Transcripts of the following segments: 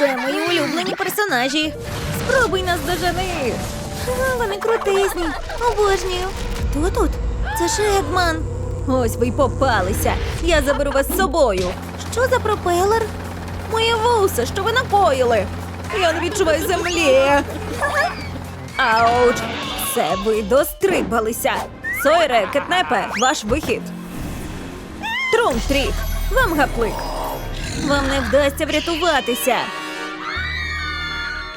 Це мої улюблені персонажі. Спробуй нас дожени. Вони крутизні. Обожнюю. Хто тут? Це Шедман. Ось ви й попалися. Я заберу вас з собою. Що за пропелер? Моє вуса, що ви накоїли? Я не відчуваю землі. Ауч! Це ви дострибалися. Сойре, кетнепе, ваш вихід. Трум-трік, вам гаплик. Вам не вдасться врятуватися.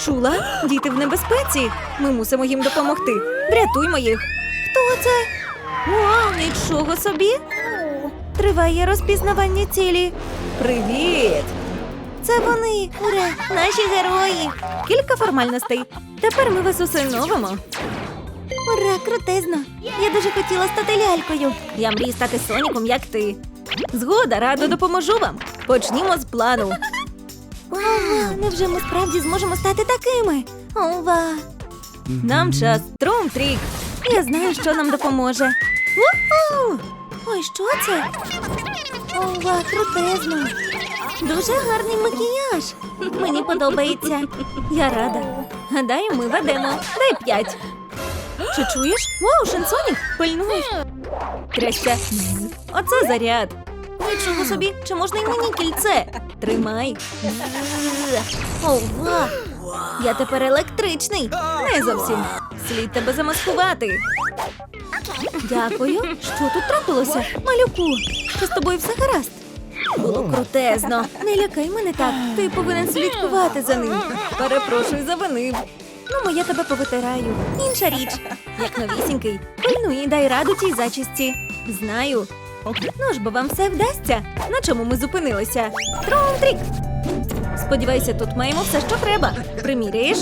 Чула? Діти в небезпеці. Ми мусимо їм допомогти. Врятуймо їх. Хто це? Вау, нічого собі. Триває розпізнавання цілі. Привіт! Це вони, ура, наші герої. Кілька формальностей. Тепер ми вас усиновимо. Ура, крутезно! Я дуже хотіла стати лялькою. Я мрію стати Соніком, як ти. Згода, радо допоможу вам. Почнімо з плану. Ова, невже ми справді зможемо стати такими? Ова. Нам час трум-трік. Я знаю, що нам допоможе. Уху! Ой, що це? Ова, крутезно. Дуже гарний макіяж. Мені подобається. Я рада. Гадаю, ми ведемо. Дай п'ять. Чи чуєш? Вау, Шансонік, пильнуй. Трясся. Оце заряд. Нічого собі, чи можна й мені кільце? Тримай. Ова. Я тепер електричний. Не зовсім. Слід тебе замаскувати. Дякую. Що тут трапилося? Малюку, чи з тобою все гаразд? Було крутезно. Не лякай мене так. Ти повинен слідкувати за ним. Перепрошую, завинив. Ну, я тебе повитираю. Інша річ. Як новісінький. Пильнуй і дай раду тій зачісті. Знаю. Ну ж бо вам все вдасться. На чому ми зупинилися? Сподіваюся, тут маємо все, що треба. Приміряєш?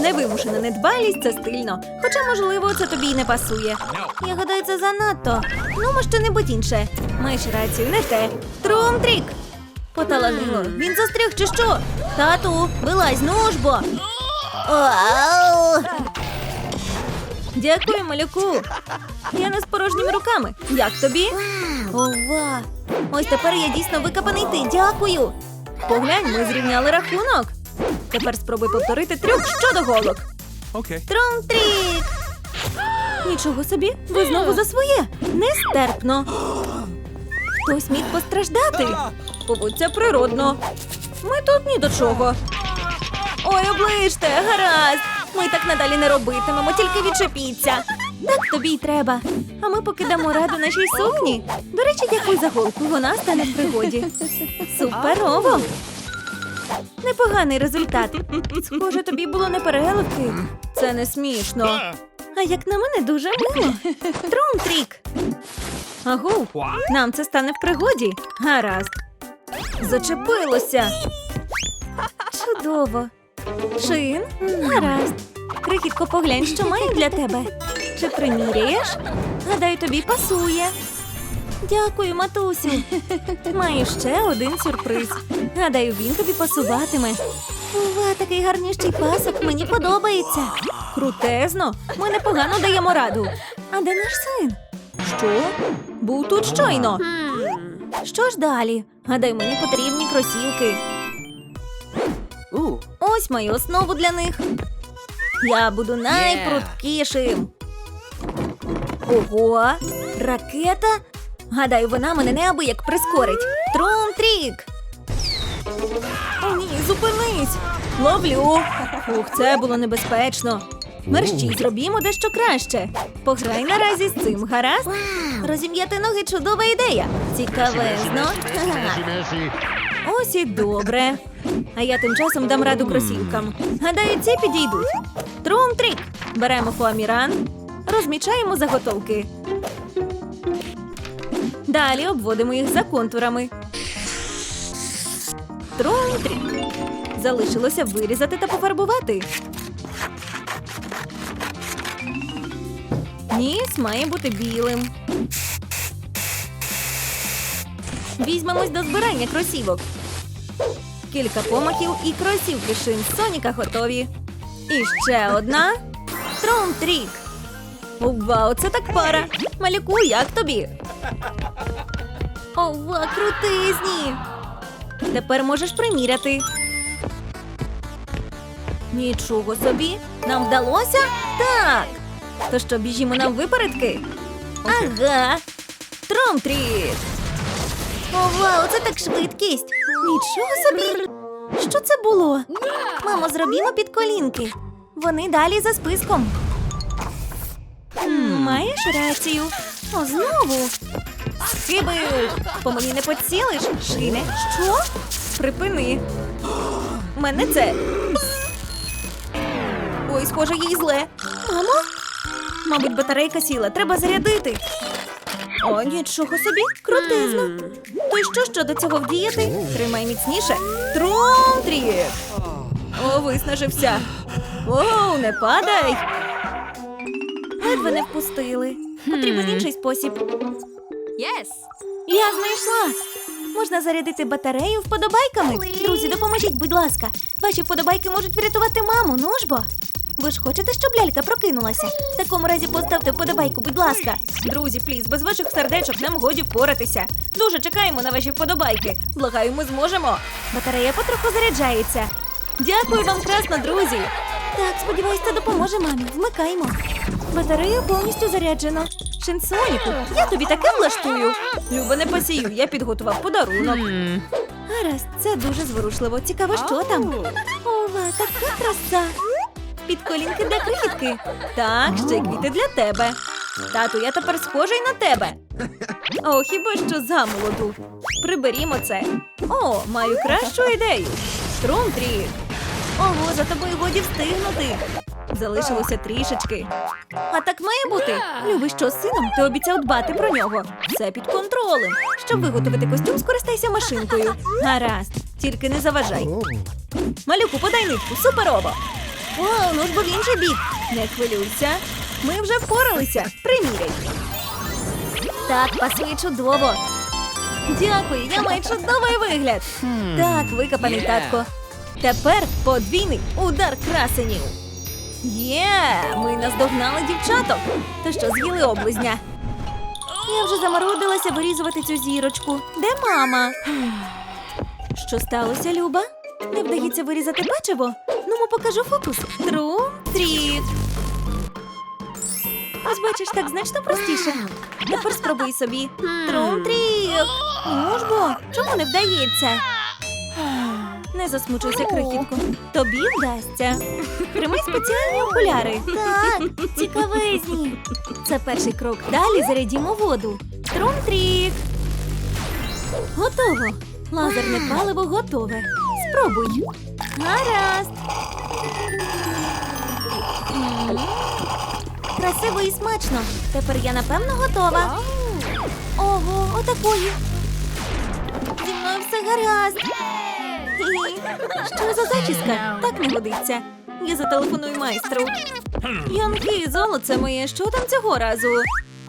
Невимушена недбалість це стильно. Хоча, можливо, це тобі й не пасує. Я гадаю, це занадто. Ну, може, що-небудь інше. Маєш рацію, не те. Трум-трік! Поталанило. Він застряг чи що? Тату, вилазь, ну ж бо. Дякую, малюку. Я не з порожніми руками. Як тобі? Ова! Ось тепер я дійсно викопаний ти. Дякую. Поглянь, ми зрівняли рахунок. Тепер спробуй повторити трюк щодо голок. Okay. Трум-трік! Нічого собі, ви знову за своє. Нестерпно. Хтось міг постраждати. Поводься природно. Ми тут ні до чого. Ой, оближте, гаразд. Ми так надалі не робитимемо, тільки відчепіться. Так тобі й треба. А ми покидамо раду нашій сукні. До речі, дякую за. Вона стане в пригоді. Суперово! Непоганий результат. Схоже, тобі було не переливки. Це не смішно. А як на мене дуже мило. Трум-трік. Агу, нам це стане в пригоді. Гаразд. Зачепилося. Чудово. Шин, гаразд. Крихітко, поглянь, що маю для тебе. Чи приміряєш? Гадаю, тобі пасує. Дякую, матусю. Маю ще один сюрприз. Гадаю, він тобі пасуватиме. Ува, такий гарнющий пасок, мені подобається. Крутезно, ми непогано даємо раду. А де наш син? Що? Був тут щойно. Що ж далі? Гадаю, мені потрібні кросівки. Ось мою основу для них. Я буду найпрудкішим. Ого, ракета? Гадаю, вона мене неабияк прискорить. Трум-трік! О, ні, зупинись! Ловлю! Ух, це було небезпечно. Мерщій, зробімо дещо краще. Пограй наразі з цим, гаразд? Розім'яти ноги чудова ідея. Цікавезно. Ось і добре. А я тим часом дам раду кросівкам. Гадаю, ці підійдуть. Трум-трік. Беремо фоаміран, розмічаємо заготовки. Далі обводимо їх за контурами. Трум-трік. Залишилося вирізати та пофарбувати. Ніс має бути білим. Візьмемось до збирання кросівок. Кілька помахів і кросівки шин Соніка готові. І ще одна. Трум-трік. Вау, це так пара. Малюку, як тобі? Ова, крутизні. Тепер можеш приміряти. Нічого собі. Нам вдалося? Так. То що, біжімо на випередки? Ага. О, вау, це так швидкість. Нічого собі. Що це було? Мамо, зробімо під колінки. Вони далі за списком. Маєш рацію. О, знову. Схибив. По мені не поцілиш, Шине. Що? Припини. Мене це. Ой, схоже, їй зле. Мамо? Мабуть, батарейка сіла. Треба зарядити. О, нічого собі, крутизно. То й що щодо цього вдіяти? Тримай міцніше. Трум-трік. О, виснажився. Оу, не падай. Ледве не впустили. Потрібен інший спосіб. Yes. Я знайшла. Можна зарядити батарею вподобайками. Друзі, допоможіть, будь ласка. Ваші вподобайки можуть врятувати маму, ну ж бо. Ви ж хочете, щоб лялька прокинулася? В такому разі поставте вподобайку, будь ласка. Друзі, пліз, без ваших сердечок нам годі впоратися. Дуже чекаємо на ваші вподобайки. Благаю, ми зможемо. Батарея потроху заряджається. Дякую вам красно, друзі. Так, сподіваюсь, це допоможе мамі. Вмикаймо. Батарея повністю заряджена. Шинсоніку, я тобі таке влаштую. Люба, не посію, я підготував подарунок. Гаразд, це дуже зворушливо. Цікаво, що там. Ова, така краса. Підколінки для крихітки. Так, ще й квіти для тебе. Тату, я тепер схожий на тебе. О, хіба що замолоду. Приберімо це. О, маю кращу ідею. Трумтрі. Ого, за тобою годі встигнути. Залишилося трішечки. А так має бути. Люби, що з сином, ти обіцяв дбати про нього. Все під контролем. Щоб виготовити костюм, скористайся машинкою. Гаразд, тільки не заважай. Малюку, подай нитку, суперово. О, ну ж бо в інший бік. Не хвилюйся. Ми вже впоралися. Приміряй. Так, пасує чудово. Дякую, я маю чудовий вигляд. Так, викопаний Є. татко. Тепер подвійний удар красенів. Є, ми наздогнали дівчаток. То що з'їли облизня? Я вже заморудилася вирізувати цю зірочку. Де мама? Що сталося, Люба? Не вдається вирізати печиво? Мо покажу фокус. Тру, тріт. Ось бачиш, так значно простіше. Тепер спробуй собі. Трум трік. Ну ж бо, чому не вдається? Не засмучуйся, крихітко. Тобі вдасться. Тримай спеціальні окуляри. Так, цікавизні. Це перший крок. Далі зарядімо воду. Трум-трік. Готово. Лазерне паливо готове. Спробуй. Гаразд. М. Красиво і смачно. Тепер я напевно готова. Ого, отакої. Зі мною все гаразд. Що за зачіска? Так не годиться. Я зателефоную майстру. Янки, золоце моє, що там цього разу?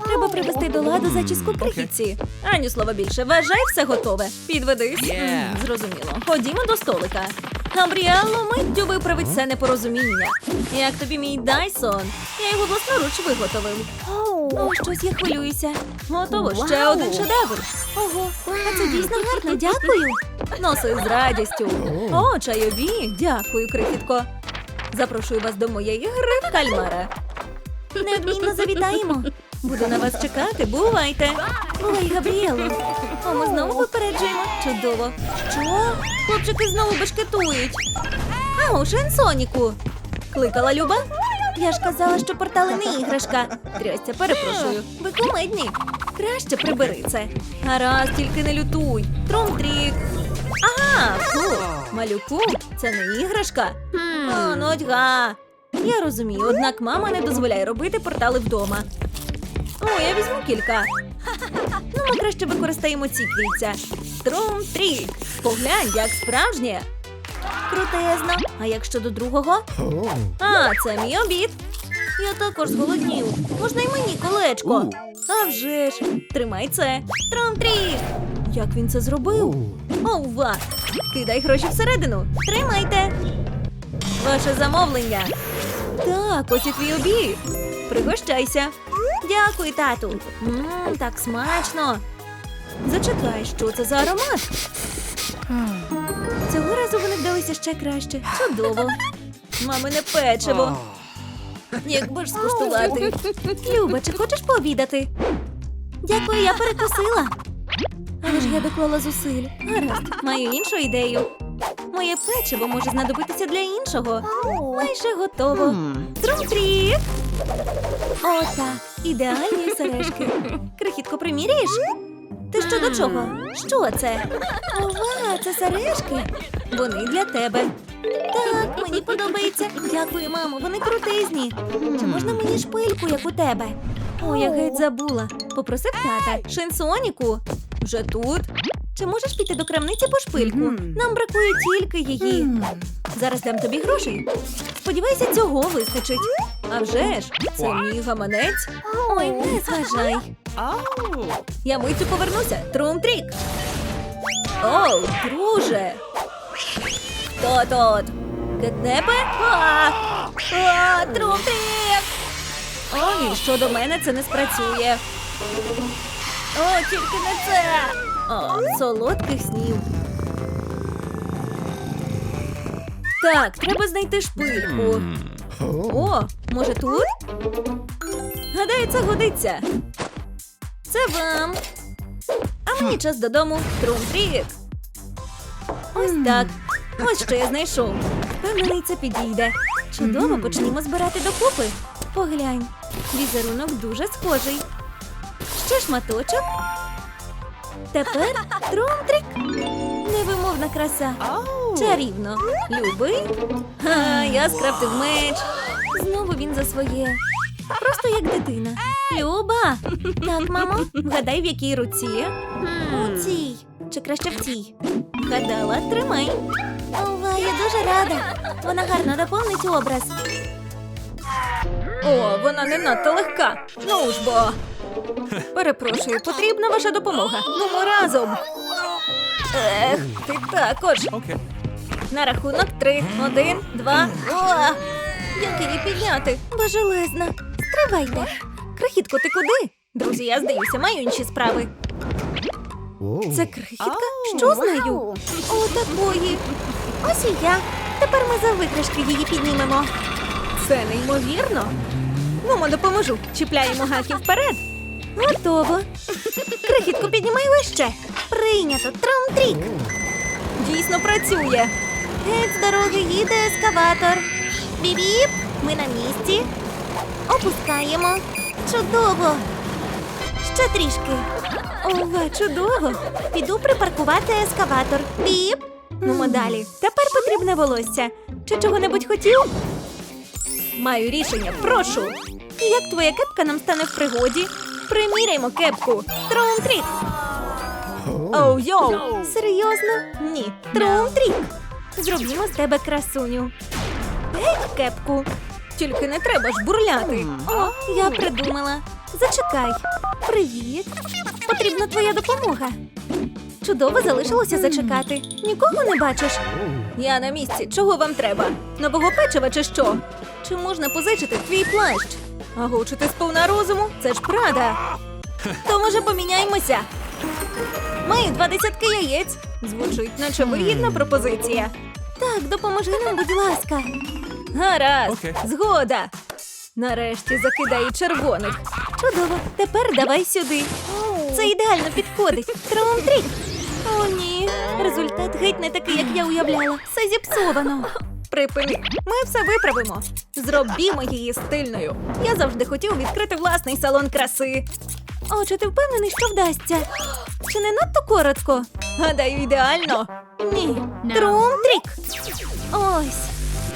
Треба привести до ладу зачіску крихітці. Ані слова більше, вважай, все готове. Підведись. М, Зрозуміло. Ходімо до столика. Габріелло миттю виправить все непорозуміння. Як тобі мій Дайсон? Я його власноруч виготовив. О, щось я хвилююся. Готово, ще один шедевр. Ого, а це дійсно гарно, дякую. Носи з радістю. О, чайові, дякую, крихітко. Запрошую вас до моєї гри в кальмара. Неодмінно завітаємо. Буду на вас чекати, бувайте. Бувай, Габріело. О, ми знову попереджуємо. Чудово. Що? Хлопчики знову бешкетують. Ау, Шенсоніку. Кликала Люба? Я ж казала, що портали не іграшка. Трясця, перепрошую. Ви кумедні. Краще прибери це. Гаразд, тільки не лютуй. Трум-трік. Ага, фу. Малюку, це не іграшка. О, нудьга. Я розумію, однак мама не дозволяє робити портали вдома. О, я візьму кілька. Ну, ми краще використаємо ці кільця. Трум-трік. Поглянь, як справжнє. Крутезно. А як щодо другого? А, це мій обід. Я також зголоднів. Можна й мені колечко. А вже ж. Тримай це. Трум-трік. Як він це зробив? Ова! Кидай гроші всередину. Тримайте. Ваше замовлення. Так, ось і твій обід. Пригощайся. Дякую, тату. Мм, так смачно. Зачекай, що це за аромат? Цього разу вони вдалися ще краще. Чудово. Мамине печиво. Якби ж скуштувати. Люба, чи хочеш пообідати? Дякую, я перекусила. Але ж я доклала зусиль. Гаразд, маю іншу ідею. Моє печиво може знадобитися для іншого. Майже готово. Трум-трік! О, так, ідеальні сережки. Крихітко, приміряєш? Ти що до чого? Що це? Ова, це сережки. Вони для тебе. Так, мені подобається. Дякую, мамо, вони крутизні. Чи можна мені шпильку, як у тебе? О, я геть забула. Попросив тата. Шинсоніку. Вже тут. Чи можеш піти до крамниці по шпильку? Нам бракує тільки її. Зараз дам тобі грошей. Сподіваюся, цього вистачить. А вже ж, це мій гаманець. Ой, не зважай. Я миттю повернуся. Трум-трік. Оу, друже. Хто тут? Кетнепе? А! А, Трум-трік! О, ні, щодо мене це не спрацює. О, тільки не це. О, солодких снів. Так, треба знайти шпильку. О, може тут? Гадаю, це годиться. Це вам. А мені час додому. Трум-трік. Ось так. Ось що я знайшов. Впевнений, це підійде. Чудово, почнімо збирати докупи. Поглянь, візерунок дуже схожий. Ще шматочок. Тепер трум-трік. Невимовна краса. Чарівно. Любий? Ха, я скрафтив меч. Знову він за своє. Просто як дитина. Люба. Так, мамо, вгадай, в якій руці? У цій. Чи краще в цій? Вгадала, тримай. Ова, я дуже рада. Вона гарно доповнить образ. О, вона не надто легка. Ну ж бо. Перепрошую, потрібна ваша допомога. Ну, ми разом. Ех, ти також. На рахунок три. Один, два. О! Як її підняти? Божелезна. Стривайте. Крихітко, ти куди? Друзі, я здаюся, маю інші справи. Це крихітка? Що з нею? О, такої. Ось і я. Тепер ми за виграшки її піднімемо. Це неймовірно. Ми допоможу. Чіпляємо гаки вперед. Готово. Крихітку, піднімай вище. Прийнято. Тром-трік. Дійсно працює. Геть з дороги їде ескаватор. Бібіп, ми на місці. Опускаємо. Чудово. Ще трішки. Ова, чудово. Піду припаркувати ескаватор. Біп. Ну, далі. Тепер потрібне волосся. Чи чого-небудь хотів? Маю рішення, прошу. Як твоя кепка нам стане в пригоді? Приміряймо кепку. Трум-трік. Оу, йоу! Серйозно? Ні. Трум-трік. Зробімо з тебе красуню. Геть кепку. Тільки не треба ж бурляти. О, я придумала. Зачекай. Привіт. Потрібна твоя допомога. Чудово залишилося зачекати. Нікого не бачиш? Я на місці. Чого вам треба? Нового печива чи що? Чи можна позичити твій плащ? Аго, чи ти сповна розуму? Це ж прада. То може поміняємося? Маю два десятки яєць. Звучить, наче вигідна пропозиція. Так, допоможи нам, будь ласка. Гаразд, Окей. згода. Нарешті закидаю червоних. Чудово, тепер давай сюди. Це ідеально підходить. Трум-трік. О, ні. Результат геть не такий, як я уявляла. Все зіпсовано. Припини, ми все виправимо. Зробімо її стильною. Я завжди хотів відкрити власний салон краси. О, чи ти впевнений, що вдасться? Чи не надто коротко? Гадаю, ідеально. Ні. Трум-трік. Ось.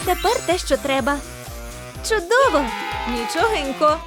Тепер те, що треба. Чудово! Нічогенько.